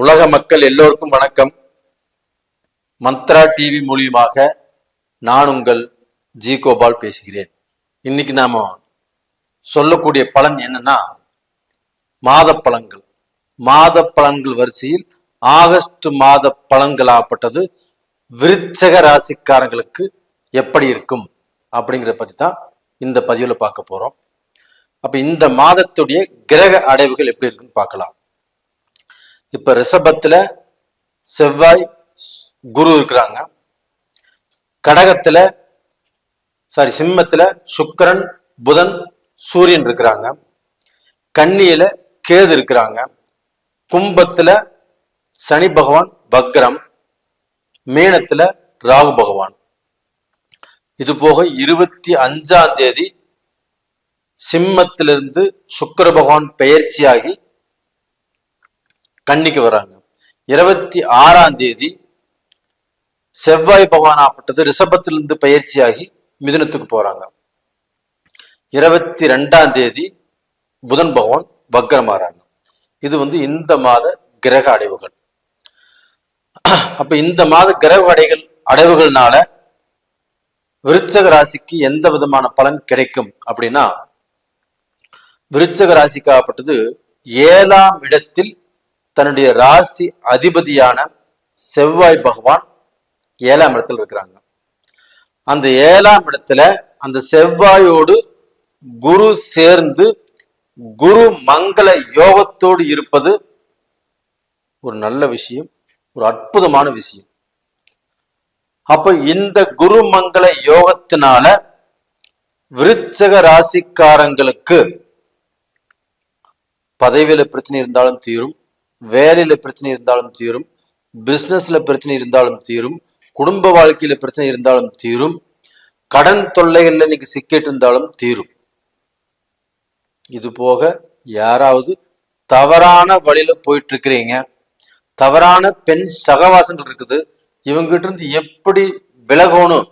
உலக மக்கள் எல்லோருக்கும் வணக்கம். மந்த்ரா டிவி மூலியமாக நான் உங்கள் ஜி கோபால் பேசுகிறேன். இன்னைக்கு நாம சொல்லக்கூடிய பலன் என்னன்னா மாத பலன்கள். மாத பலன்கள் வரிசையில் ஆகஸ்ட் மாத பலன்களாகப்பட்டது விருச்சக ராசிக்காரங்களுக்கு எப்படி இருக்கும் அப்படிங்கிறத பற்றி தான் இந்த பதிவில் பார்க்க போறோம். அப்போ இந்த மாதத்துடைய கிரக அடைவுகள் எப்படி இருக்குன்னு பார்க்கலாம். இப்ப ரிஷபத்துல செவ்வாய் குரு இருக்கிறாங்க. கடகத்துல சாரி சிம்மத்துல சுக்கிரன் புதன் சூரியன் இருக்கிறாங்க. கன்னியில் கேது இருக்கிறாங்க. கும்பத்துல சனி பகவான் வக்ரம். மீனத்துல ராகு பகவான். இது போக இருபத்தி அஞ்சாம் தேதி சிம்மத்திலிருந்து சுக்கர பகவான் பெயர்ச்சியாகி கன்னிக்கு வராங்க. இருபத்தி ஆறாம் தேதி செவ்வாய் பகவான் ஆப்பட்டது ரிஷபத்திலிருந்து பயிற்சியாகி மிதுனத்துக்கு போறாங்க. இருபத்தி ரெண்டாம் தேதி புதன் பகவான் வக்ரமாறாங்க. இது வந்து இந்த மாத கிரக அடைவுகள். அப்ப இந்த மாத கிரக அடைகள் அடைவுகள்னால விருச்சக ராசிக்கு எந்த விதமான பலன் கிடைக்கும் அப்படின்னா விருச்சக ராசிக்காகப்பட்டது ஏழாம் இடத்தில் தன்னுடைய ராசி அதிபதியான செவ்வாய் பகவான் ஏழாம் இடத்துல இருக்கிறாங்க. அந்த ஏழாம் இடத்துல அந்த செவ்வாயோடு குரு சேர்ந்து குரு மங்கள யோகத்தோடு இருப்பது ஒரு நல்ல விஷயம் ஒரு அற்புதமான விஷயம். அப்ப இந்த குரு மங்கள யோகத்தினால விருச்சக ராசிக்காரங்களுக்கு பதவியில பிரச்சனை இருந்தாலும் தீரும் வேலையில பிரச்சனை இருந்தாலும் தீரும் பிசினஸ்ல பிரச்சனை இருந்தாலும் தீரும் குடும்ப வாழ்க்கையில பிரச்சனை இருந்தாலும் தீரும் கடன் தொல்லைகள்ல இன்னைக்கு சிக்கிட்டு இருந்தாலும் தீரும். இது போக யாராவது தவறான வழியில போயிட்டு இருக்கிறீங்க தவறான பெண் சகவாசங்கள் இருக்குது இவங்ககிட்ட இருந்து எப்படி விலகணும்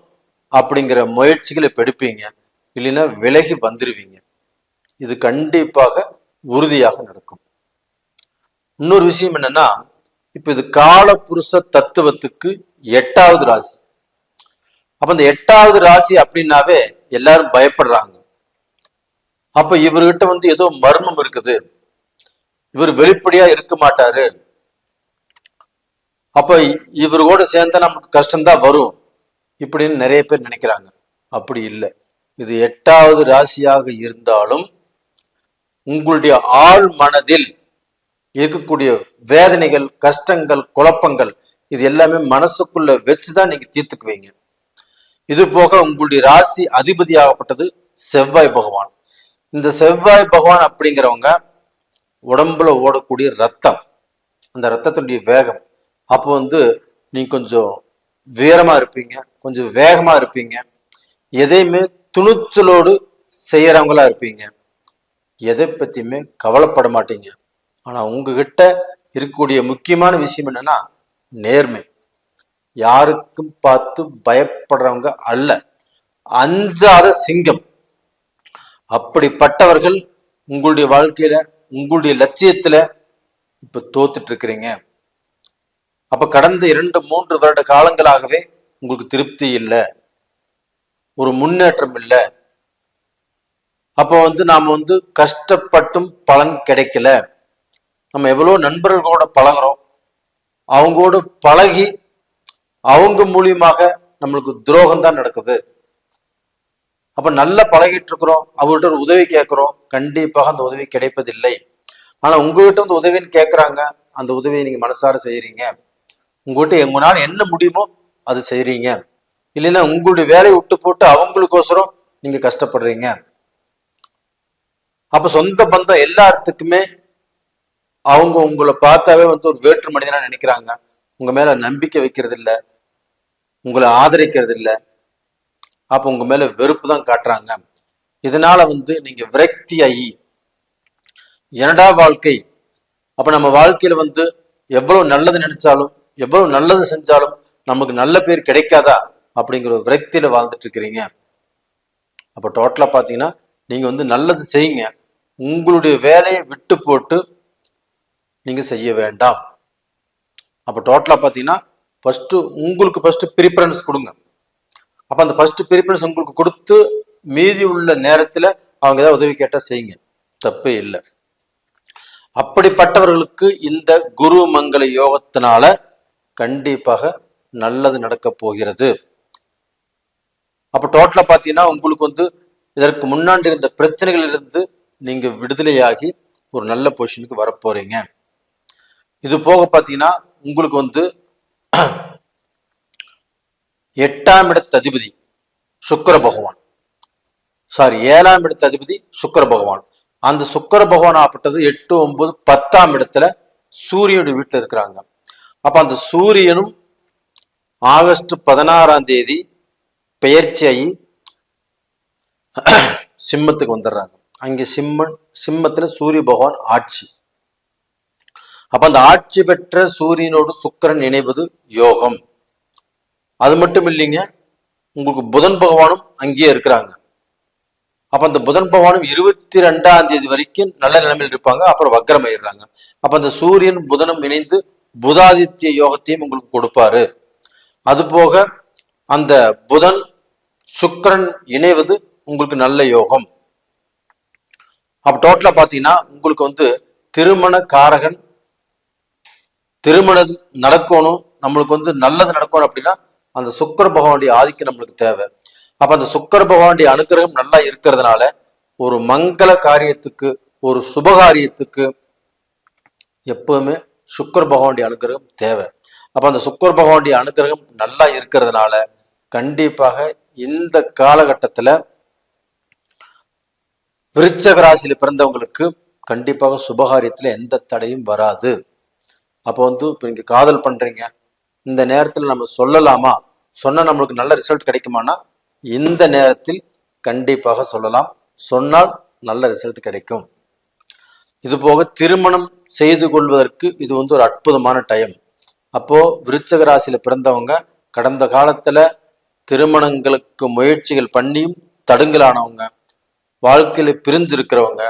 அப்படிங்கிற முயற்சிகளை எடுப்பீங்க இல்லைன்னா விலகி வந்துருவீங்க. இது கண்டிப்பாக உறுதியாக நடக்கும். இன்னொரு விஷயம் என்னன்னா இப்ப இது காலபுருஷ தத்துவத்துக்கு எட்டாவது ராசி. அப்ப இந்த எட்டாவது ராசி அப்படின்னாவே எல்லாரும் பயப்படுறாங்க. அப்ப இவர்கிட்ட வந்து ஏதோ மர்மம் இருக்குது. இவர் வெளிப்படையா இருக்க மாட்டாரு. அப்ப இவரோட சேர்ந்தா நமக்கு கஷ்டம்தான் வரும் இப்படின்னு நிறைய பேர் நினைக்கிறாங்க. அப்படி இல்லை. இது எட்டாவது ராசியாக இருந்தாலும் உங்களுடைய ஆழ் மனதில் இருக்கக்கூடிய வேதனைகள் கஷ்டங்கள் குழப்பங்கள் இது எல்லாமே மனசுக்குள்ள வச்சுதான் நீங்க தீர்த்துக்குவீங்க. இது போக உங்களுடைய ராசி அதிபதி ஆகப்பட்டது செவ்வாய் பகவான். இந்த செவ்வாய் பகவான் அப்படிங்கிறவங்க உடம்புல ஓடக்கூடிய ரத்தம் அந்த ரத்தத்தினுடைய வேகம். அப்போ வந்து நீங்க கொஞ்சம் வீரமா இருப்பீங்க கொஞ்சம் வேகமா இருப்பீங்க. எதையுமே துணிச்சலோடு செய்யறவங்களா இருப்பீங்க. எதை பத்தியுமே கவலைப்பட மாட்டீங்க. ஆனால் உங்ககிட்ட இருக்கக்கூடிய முக்கியமான விஷயம் என்னன்னா நேர்மை. யாருக்கும் பார்த்து பயப்படுறவங்க அல்ல. அஞ்சாத சிங்கம். அப்படிப்பட்டவர்கள் உங்களுடைய வாழ்க்கையில உங்களுடைய லட்சியத்துல இப்ப தோத்துட்டு இருக்கிறீங்க அப்ப கடந்த இரண்டு மூன்று வருட காலங்களாகவே உங்களுக்கு திருப்தி இல்லை. ஒரு முன்னேற்றம் இல்லை. அப்போ வந்து நாம் வந்து கஷ்டப்பட்டும் பலன் கிடைக்கல. நம்ம எவ்வளோ நண்பர்களோட பழகுறோம் அவங்களோட பழகி அவங்க மூலியமாக நம்மளுக்கு துரோகம் தான் நடக்குது. அப்ப நல்லா பழகிட்டு இருக்கிறோம் அவர்கிட்ட ஒரு உதவி கேட்கிறோம் கண்டிப்பாக அந்த உதவி கிடைப்பதில்லை. ஆனா உங்ககிட்ட அந்த உதவின்னு கேட்கறாங்க அந்த உதவியை நீங்க மனசார செய்யறீங்க உங்ககிட்ட எங்களால் என்ன முடியுமோ அது செய்கிறீங்க இல்லைன்னா உங்களுடைய வேலையை விட்டு போட்டு அவங்களுக்கோசரம் நீங்க கஷ்டப்படுறீங்க. அப்ப சொந்த பந்தம் எல்லாத்துக்குமே அவங்க உங்களை பார்த்தாவே வந்து ஒரு வேற்று மனிதனா நினைக்கிறாங்க. உங்க மேல நம்பிக்கை வைக்கிறது இல்ல உங்களை ஆதரிக்கிறது இல்ல அப்ப உங்க மேல வெறுப்பு தான் காட்டுறாங்க. இதனால வந்து நீங்க விரக்தி ஆகி என்னடா வாழ்க்கை? அப்ப நம்ம வாழ்க்கையில வந்து எவ்வளவு நல்லது நினைச்சாலும் எவ்வளவு நல்லது செஞ்சாலும் நமக்கு நல்ல பேர் கிடைக்காதா? அப்படிங்கிற ஒரு விரக்தியில வாழ்ந்துட்டு இருக்கிறீங்க அப்ப டோட்டலா பாத்தீங்கன்னா நீங்க வந்து நல்லது செய்யுங்க. உங்களுடைய வேலையை விட்டு போட்டு நீங்கள் செய்ய வேண்டாம். அப்போ டோட்டலாக பார்த்தீங்கன்னா ஃபஸ்ட்டு உங்களுக்கு ஃபஸ்ட்டு ப்ரிஃபரன்ஸ் கொடுங்க. அப்போ அந்த ஃபஸ்ட்டு ப்ரிஃபரன்ஸ் உங்களுக்கு கொடுத்து மீதி உள்ள நேரத்தில் அவங்க ஏதாவது உதவி கேட்டால் செய்யுங்க. தப்பே இல்லை. அப்படிப்பட்டவர்களுக்கு இந்த குரு மங்கள யோகத்தினால கண்டிப்பாக நல்லது நடக்க போகிறது. அப்போ டோட்டலாக பார்த்தீங்கன்னா உங்களுக்கு வந்து இதற்கு முன்னாடி இருந்த பிரச்சனைகளிலிருந்து நீங்கள் விடுதலையாகி ஒரு நல்ல பொசிஷனுக்கு வரப்போறீங்க. இது போக பார்த்தீங்கன்னா உங்களுக்கு வந்து எட்டாம் இடத்த அதிபதி சுக்கர பகவான். சாரி ஏழாம் இடத்த அதிபதி சுக்கர பகவான். அந்த சுக்கர பகவான் ஆப்பட்டது எட்டு ஒன்பது பத்தாம் இடத்துல சூரியனுடைய வீட்டில் இருக்கிறாங்க. அப்ப அந்த சூரியனும் ஆகஸ்ட் பதினாறாம் தேதி பெயர்ச்சியாகி சிம்மத்துக்கு வந்துடுறாங்க. அங்கே சிம்மன் சிம்மத்தில் சூரிய பகவான் ஆட்சி. அப்ப அந்த ஆட்சி பெற்ற சூரியனோடு சுக்கரன் இணைவது யோகம். அது மட்டும் இல்லைங்க உங்களுக்கு புதன் பகவானும் அங்கேயே இருக்கிறாங்க. அப்ப அந்த புதன் பகவானும் இருபத்தி ரெண்டாம் தேதி வரைக்கும் நல்ல நிலைமையில் இருப்பாங்க அப்புறம் வக்கரமாயிடுறாங்க. அப்ப அந்த சூரியன் புதனும் இணைந்து புதாதித்ய யோகத்தையும் உங்களுக்கு கொடுப்பாரு. அது போக அந்த புதன் சுக்கிரன் இணைவது உங்களுக்கு நல்ல யோகம். அப்ப டோட்டலா பாத்தீங்கன்னா உங்களுக்கு வந்து திருமண காரகன் திருமணம் நடக்கணும் நம்மளுக்கு வந்து நல்லது நடக்கணும் அப்படின்னா அந்த சுக்கர பகவானுடைய ஆதிக்கம் நம்மளுக்கு தேவை. அப்ப அந்த சுக்கர பகவானுடைய அனுக்கிரகம் நல்லா இருக்கிறதுனால ஒரு மங்கள காரியத்துக்கு ஒரு சுபகாரியத்துக்கு எப்பவுமே சுக்கர பகவானுடைய அனுக்கிரகம் தேவை. அப்ப அந்த சுக்கர பகவானுடைய அனுக்கிரகம் நல்லா இருக்கிறதுனால கண்டிப்பாக இந்த காலகட்டத்துல விருச்சக ராசியில் பிறந்தவங்களுக்கு கண்டிப்பாக சுபகாரியத்துல எந்த தடையும் வராது. அப்போ வந்து இப்போ நீங்க காதல் பண்றீங்க. இந்த நேரத்தில் நம்ம சொல்லலாமா? சொன்னால் நம்மளுக்கு நல்ல ரிசல்ட் கிடைக்குமானா? இந்த நேரத்தில் கண்டிப்பாக சொல்லலாம். சொன்னால் நல்ல ரிசல்ட் கிடைக்கும். இது போக திருமணம் செய்து கொள்வதற்கு இது வந்து ஒரு அற்புதமான டைம் அப்போ விருச்சக ராசியில பிறந்தவங்க கடந்த காலத்துல திருமணங்களுக்கு முயற்சிகள் பண்ணியும் தடுங்கலானவங்க வாழ்க்கையில பிரிஞ்சிருக்கிறவங்க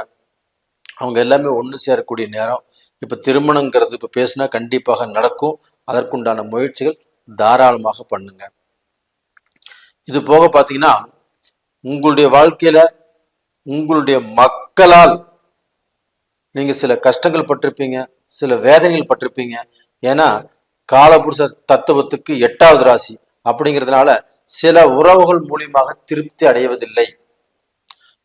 அவங்க எல்லாமே ஒன்று சேரக்கூடிய நேரம் இப்போ திருமணங்கிறது இப்போ பேசினா கண்டிப்பாக நடக்கும். அதற்குண்டான முயற்சிகள் தாராளமாக பண்ணுங்க. இது போக பார்த்தீங்கன்னா உங்களுடைய வாழ்க்கையில உங்களுடைய மக்களால் நீங்க சில கஷ்டங்கள் பட்டிருப்பீங்க சில வேதனைகள் பட்டிருப்பீங்க. ஏன்னா காலபுருஷ தத்துவத்துக்கு எட்டாவது ராசி அப்படிங்கிறதுனால சில உறவுகள் மூலியமாக திருப்தி அடைவதில்லை.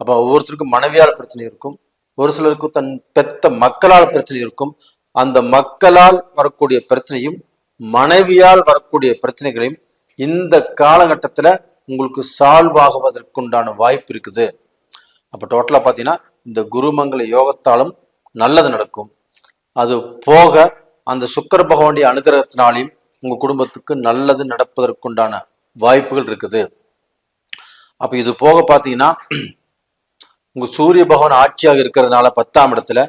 அப்போ ஒவ்வொருத்தருக்கும் மனைவியால் பிரச்சனை இருக்கும். ஒரு சிலருக்கு தன் பெத்த மக்களால் பிரச்சனை இருக்கும். அந்த மக்களால் வரக்கூடிய பிரச்சனையும் மனைவியால் வரக்கூடிய பிரச்சனைகளையும் இந்த காலகட்டத்தில் உங்களுக்கு சால்வ் ஆகுவதற்குண்டான வாய்ப்பு இருக்குது. அப்போ டோட்டலாக பார்த்தீங்கன்னா இந்த குருமங்கள யோகத்தாலும் நல்லது நடக்கும். அது போக அந்த சுக்கர பகவானுடைய அனுகிரகத்தினாலையும் உங்கள் குடும்பத்துக்கு நல்லது நடப்பதற்குண்டான வாய்ப்புகள் இருக்குது. அப்போ இது போக பார்த்தீங்கன்னா உங்க சூரிய பகவான் ஆட்சியாக இருக்கிறதுனால பத்தாம் இடத்துல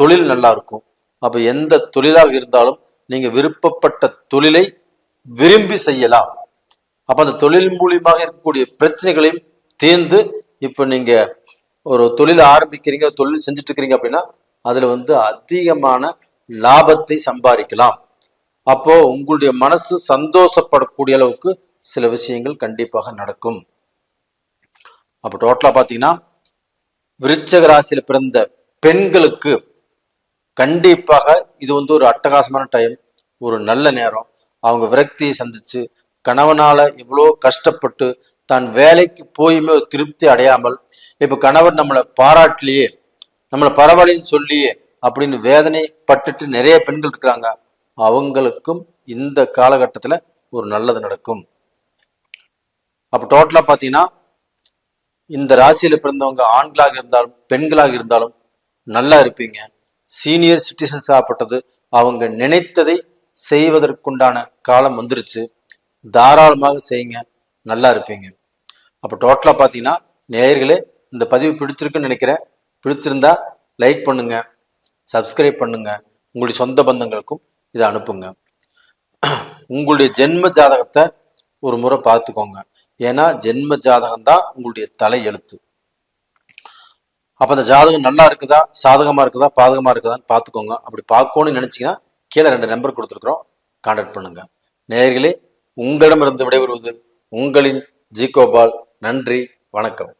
தொழில் நல்லா இருக்கும். அப்ப எந்த தொழிலாக இருந்தாலும் நீங்க விருப்பப்பட்ட தொழிலை விரும்பி செய்யலாம். அப்ப அந்த தொழில் மூலியமாக இருக்கக்கூடிய பிரச்சனைகளையும் தீர்ந்து இப்ப நீங்க ஒரு தொழில் ஆரம்பிக்கிறீங்க தொழில் செஞ்சுட்டு இருக்கிறீங்க அப்படின்னா அதுல வந்து அதிகமான லாபத்தை சம்பாதிக்கலாம். அப்போ உங்களுடைய மனசு சந்தோஷப்படக்கூடிய அளவுக்கு சில விஷயங்கள் கண்டிப்பாக நடக்கும். அப்போ டோட்டலா பாத்தீங்கன்னா விருச்சக ராசியில பிறந்த பெண்களுக்கு கண்டிப்பாக இது வந்து ஒரு அட்டகாசமான டைம் ஒரு நல்ல நேரம். அவங்க விரக்தியை சந்திச்சு கணவனால இவ்வளோ கஷ்டப்பட்டு தான் வேலைக்கு போயுமே ஒரு திருப்தி அடையாமல் இப்போ கணவர் நம்மளை பாராட்டலையே நம்மளை பரவாயில்லன்னு சொல்லியே அப்படின்னு வேதனை பட்டுட்டு நிறைய பெண்கள் இருக்கிறாங்க. அவங்களுக்கும் இந்த காலகட்டத்துல ஒரு நல்லது நடக்கும். அப்போ டோட்டலா பார்த்தீங்கன்னா இந்த ராசியில பிறந்தவங்க ஆண்களாக இருந்தாலும் பெண்களாக இருந்தாலும் நல்லா இருப்பீங்க. சீனியர் சிட்டிசன்ஸ் ஆகப்பட்டது. அவங்க நினைத்ததை செய்வதற்குண்டான காலம் வந்துருச்சு. தாராளமாக செய்யுங்க. நல்லா இருப்பீங்க. அப்போ டோட்டலாக பார்த்தீங்கன்னா நேயர்களே இந்த பதிவு பிடிச்சிருக்குன்னு நினைக்கிறேன். பிடிச்சிருந்தா லைக் பண்ணுங்க. சப்ஸ்கிரைப் பண்ணுங்க. உங்களுடைய சொந்த பந்தங்களுக்கும் இதை அனுப்புங்க. உங்களுடைய ஜென்ம ஜாதகத்தை ஒரு முறை பார்த்துக்கோங்க. ஏன்னா ஜென்ம ஜாதகம் தான் உங்களுடைய தலை எழுத்து. அப்போ அந்த ஜாதகம் நல்லா இருக்குதா சாதகமாக இருக்குதா பாதகமாக இருக்குதான்னு பார்த்துக்கோங்க அப்படி பார்க்கணும்னு நினச்சிங்கன்னா கீழே ரெண்டு நம்பர் கொடுத்துருக்குறோம். கான்டாக்ட் பண்ணுங்க. நேர்களே உங்களிடமிருந்து விடைபெறுவது உங்களின் ஜி கோபால் நன்றி வணக்கம்.